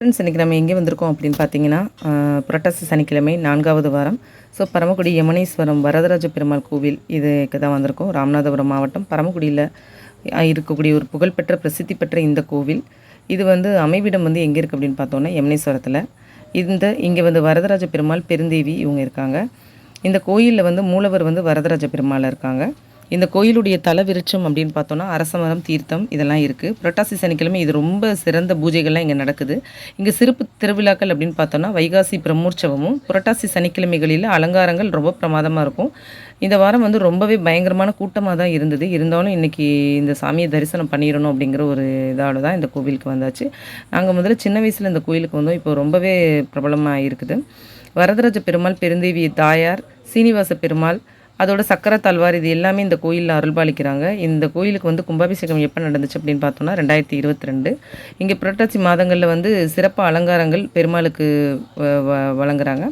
Friends இன்றைக்கி நம்ம எங்கே வந்திருக்கோம் அப்படின்னு பார்த்தீங்கன்னா புரட்டாசி சனிக்கிழமை நான்காவது வாரம். ஸோ பரமக்குடி யமனேஸ்வரம் வரதராஜ பெருமாள் கோவில் இதுக்கு தான் வந்திருக்கோம். ராமநாதபுரம் மாவட்டம் பரமக்குடியில் இருக்கக்கூடிய ஒரு புகழ்பெற்ற பிரசித்தி பெற்ற இந்த கோவில். இது வந்து அமைவிடம் வந்து எங்கே இருக்குது அப்படின்னு பார்த்தோன்னா யமனேஸ்வரத்தில். இந்த இங்கே வந்து வரதராஜ பெருமாள் பெருந்தேவி இவங்க இருக்காங்க. இந்த கோயிலில் வந்து மூலவர் வந்து வரதராஜ பெருமாள் இருக்காங்க. இந்த கோயிலுடைய தல விருட்சம் அப்படின்னு பார்த்தோன்னா அரசமரம் தீர்த்தம் இதெல்லாம் இருக்குது புரட்டாசி சனிக்கிழமை இது ரொம்ப சிறந்த பூஜைகள்லாம் இங்கே நடக்குது. இங்கே சிறப்பு திருவிழாக்கள் அப்படின்னு பார்த்தோன்னா வைகாசி பிரம்மோற்சவமும் புரட்டாசி சனிக்கிழமைகளில் அலங்காரங்கள் ரொம்ப பிரமாதமாக இருக்கும். இந்த வாரம் வந்து ரொம்பவே பயங்கரமான கூட்டமாக தான் இருந்தது. இருந்தாலும் இன்றைக்கி இந்த சாமியை தரிசனம் பண்ணிடணும் அப்படிங்கிற ஒரு இதோட தான் இந்த கோவிலுக்கு வந்தாச்சு. நாங்கள் முதல்ல சின்ன வயசில் இந்த கோயிலுக்கு வந்தோம். இப்போ ரொம்பவே பிரபலமாக இருக்குது. வரதராஜ பெருமாள் பெருந்தேவி தாயார் சீனிவாச பெருமாள் அதோட சக்கர தல்வார் இது எல்லாமே இந்த கோயிலில் அருள்பாலிக்கிறாங்க. இந்த கோயிலுக்கு வந்து கும்பாபிஷேகம் எப்போ நடந்துச்சு அப்படின்னு பார்த்தோம்னா ரெண்டாயிரத்தி இருபத்தி ரெண்டு இங்கே புரட்டாசி மாதங்களில் வந்து சிறப்பு அலங்காரங்கள் பெருமாளுக்கு வ- வ- வழங்குறாங்க.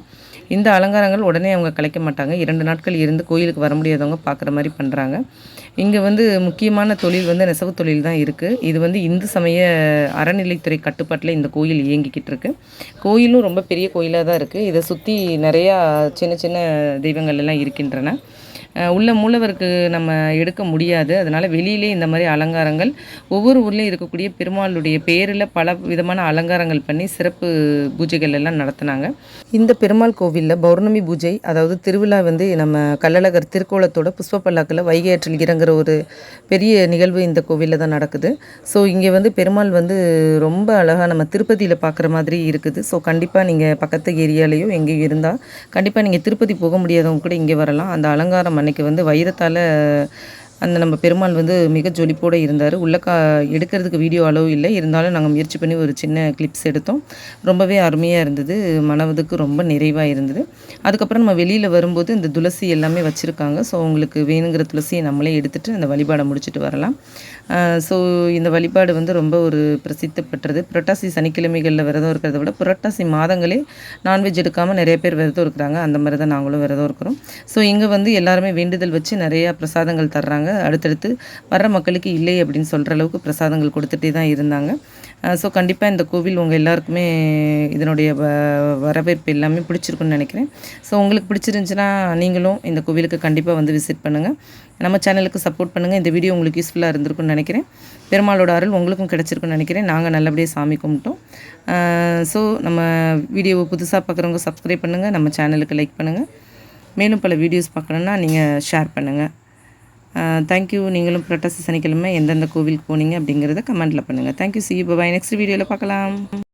இந்த அலங்காரங்கள் உடனே அவங்க கலைக்க மாட்டாங்க. இரண்டு நாட்கள் இருந்து கோயிலுக்கு வர முடியாதவங்க பார்க்குற மாதிரி பண்ணுறாங்க இங்கே வந்து முக்கியமான தொழில் வந்து நெசவு தொழில் தான் இருக்குது இது வந்து இந்து சமய அறநிலைத்துறை கட்டுப்பாட்டில் இந்த கோயில் இயங்கிக்கிட்டு இருக்கு. கோயிலும் ரொம்ப பெரிய கோயிலாக தான் இருக்குது இதை சுற்றி நிறையா சின்ன சின்ன தெய்வங்கள் எல்லாம் இருக்கின்றன. உள்ள மூலவருக்கு நம்ம எடுக்க முடியாது. அதனால் வெளியிலே இந்த மாதிரி அலங்காரங்கள் ஒவ்வொரு ஊர்லேயும் இருக்கக்கூடிய பெருமாளுடைய பேரில் பல விதமான அலங்காரங்கள் பண்ணி சிறப்பு பூஜைகள் எல்லாம் நடத்துனாங்க. இந்த பெருமாள் கோவிலில் பௌர்ணமி பூஜை அதாவது திருவிழா வந்து நம்ம கள்ளழகர் திருக்கோலத்தோட புஷ்ப பல்லாக்கில் வைகை ஆற்றில் இறங்குற ஒரு பெரிய நிகழ்வு இந்த கோவிலில் தான் நடக்குது. ஸோ இங்கே வந்து பெருமாள் வந்து ரொம்ப அழகாக நம்ம திருப்பதியில் பார்க்குற மாதிரி இருக்குது. ஸோ கண்டிப்பாக நீங்கள் பக்கத்து ஏரியாலேயோ எங்கேயும் இருந்தால் கண்டிப்பாக நீங்கள் திருப்பதி போக முடியாதவங்க கூட இங்கே வரலாம். அந்த அலங்காரம் அன்னைக்கு வந்து வைரத்தால் அந்த நம்ம பெருமாள் வந்து மிக ஜொலிப்போடு இருந்தார். உள்ள கா எடுக்கிறதுக்கு வீடியோ அளவு இல்லை. இருந்தாலும் நாங்கள் முயற்சி பண்ணி ஒரு சின்ன கிளிப்ஸ் எடுத்தோம். ரொம்பவே அருமையாக இருந்தது. மனவதுக்கு ரொம்ப நிறைவாக இருந்தது. அதுக்கப்புறம் நம்ம வெளியில் வரும்போது இந்த துளசி எல்லாமே வச்சுருக்காங்க. ஸோ உங்களுக்கு வேணுங்கிற துளசியை நம்மளே எடுத்துகிட்டு அந்த வழிபாடை முடிச்சுட்டு வரலாம். ஸோ இந்த வழிபாடு வந்து ரொம்ப ஒரு பிரசித்தி பெற்றது. புரட்டாசி சனிக்கிழமைகளில் விரதம் இருக்கிறத விட புரட்டாசி மாதங்களே நான்வெஜ் எடுக்காமல் நிறைய பேர் விரதம் இருக்கிறாங்க. அந்த மாதிரி தான் நாங்களும் விரதம் இருக்கிறோம். ஸோ இங்கே வந்து எல்லாருமே வேண்டுதல் வச்சு நிறையா பிரசாதங்கள் தர்றாங்க. அடுத்தடுத்து வர்ற மக்களுக்கு இல்லை அப்படின்னு சொல்கிற அளவுக்கு பிரசாதங்கள் கொடுத்துட்டே தான் இருந்தாங்க. ஸோ கண்டிப்பாக இந்த கோவில் உங்கள் எல்லாருக்குமே இதனுடைய வ வரவேற்பு எல்லாமே பிடிச்சிருக்குன்னு நினைக்கிறேன். ஸோ உங்களுக்கு பிடிச்சிருந்துச்சுன்னா நீங்களும் இந்த கோவிலுக்கு கண்டிப்பாக வந்து விசிட் பண்ணுங்கள் நம்ம சேனலுக்கு சப்போர்ட் பண்ணுங்கள் இந்த வீடியோ உங்களுக்கு யூஸ்ஃபுல்லாக இருந்திருக்குன்னு நினைக்கிறேன். பெருமாளோட அருள் உங்களுக்கும் கிடச்சிருக்குன்னு நினைக்கிறேன். நாங்கள் நல்லபடியாக சாமி கும்பிட்டோம். ஸோ நம்ம வீடியோவை புதுசாக பார்க்குறவங்க சப்ஸ்கிரைப் பண்ணுங்கள் நம்ம சேனலுக்கு லைக் பண்ணுங்கள் மேலும் பல வீடியோஸ் பார்க்கணுன்னா நீங்கள் ஷேர் பண்ணுங்கள் தேங்க்யூ நீங்களும் புரட்டாசி சனிக்கிழமை எந்தெந்த கோவிலுக்கு போனீங்க அப்படிங்கிறத கமெண்ட்டில் பண்ணுங்கள் தேங்க்யூ சி பாய் நெக்ஸ்ட் வீடியோவில் பார்க்கலாம்.